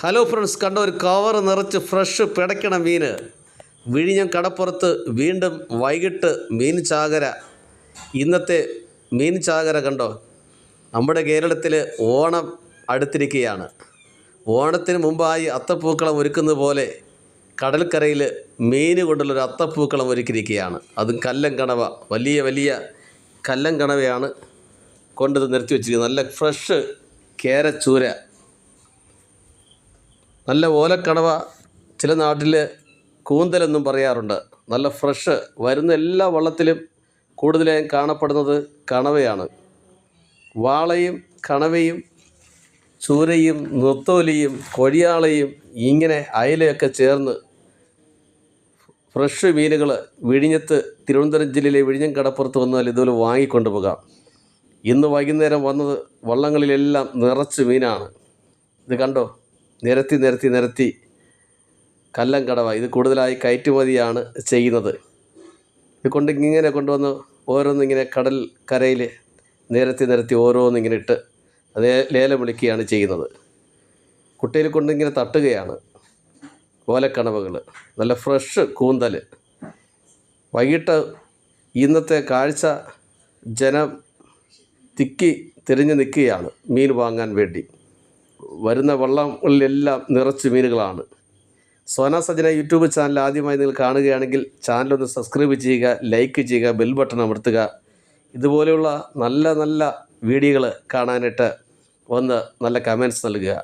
Hello friends കണ്ട ഒരു cover നിറച്ച് ഫ്രഷ് പിടയ്ക്കണ മീൻ വിഴിഞ്ഞം കടപ്പുറത്ത് വീണ്ടും വൈകിട്ട് മീൻ ചാകര. ഇന്നത്തെ മീൻ ചാകര കണ്ടോ? നമ്മുടെ കേരളത്തിൽ ഓണം അടുത്തിരിക്കുകയാണ്. ഓണത്തിന് മുമ്പായി അത്തപ്പൂക്കളം ഒരുക്കുന്ന പോലെ കടൽക്കരയിൽ മീൻ കൊണ്ടുള്ളൊരു അത്തപ്പൂക്കളം ഒരുക്കിയിരിക്കുകയാണ്. അതും കല്ലൻ കണവ വലിയ വലിയ കല്ലൻ കണവയാണ് കൊണ്ടത് നിർത്തി വെച്ചിരിക്കുന്നത് നല്ല ഫ്രഷ് കേരച്ചൂര. നല്ല ഓലക്കണവ ചില നാട്ടിൽ കൂന്തലെന്നും പറയാറുണ്ട്. നല്ല ഫ്രഷ് വരുന്ന എല്ലാ വള്ളത്തിലും കൂടുതലായും കാണപ്പെടുന്നത് കണവയാണ്. വാളയും കണവയും ചൂരയും നൊത്തോലിയും കൊഴിയാളയും ഇങ്ങനെ അയലയൊക്കെ ചേർന്ന് ഫ്രഷ് മീനുകൾ വിഴിഞ്ഞത്ത് തിരുവനന്തപുരം ജില്ലയിലെ വിഴിഞ്ഞം കടപ്പുറത്ത് വന്നാൽ ഇതുപോലെ വാങ്ങിക്കൊണ്ട് പോകാം. ഇന്ന് വൈകുന്നേരം വന്നത് വള്ളങ്ങളിലെല്ലാം നിറച്ച് മീനാണ്. ഇത് കണ്ടോ? നിരത്തി നിരത്തി നിരത്തി കല്ലം കടവ. ഇത് കൂടുതലായി കയറ്റുമതിയാണ് ചെയ്യുന്നത്. ഇത് കൊണ്ട് ഇങ്ങനെ കൊണ്ടുവന്ന് ഓരോന്നിങ്ങനെ കടൽ കരയിൽ നിരത്തി നിരത്തി ഓരോന്നിങ്ങനെ ഇട്ട് അതേ ലേലം വിളിക്കുകയാണ് ചെയ്യുന്നത്. കുട്ടിയിൽ കൊണ്ടിങ്ങനെ തട്ടുകയാണ് ഓലക്കണവകൾ. നല്ല ഫ്രഷ് കൂന്തൽ. വൈകിട്ട് ഇന്നത്തെ കാഴ്ച ജനം തിക്കി തിരിഞ്ഞു നിൽക്കുകയാണ് മീൻ വാങ്ങാൻ വേണ്ടി. വരുന്ന വള്ളങ്ങളിലെല്ലാം നിറച്ച് മീനുകളാണ്. സോന സജന യൂട്യൂബ് ചാനൽ ആദ്യമായി നിങ്ങൾ കാണുകയാണെങ്കിൽ ചാനലൊന്ന് സബ്സ്ക്രൈബ് ചെയ്യുക ലൈക്ക് ചെയ്യുക ബെൽ ബട്ടൺ അമർത്തുക. ഇതുപോലെയുള്ള നല്ല നല്ല വീഡിയോകൾ കാണാനായിട്ട് ഒന്ന് നല്ല കമന്റ്സ് നൽകുക.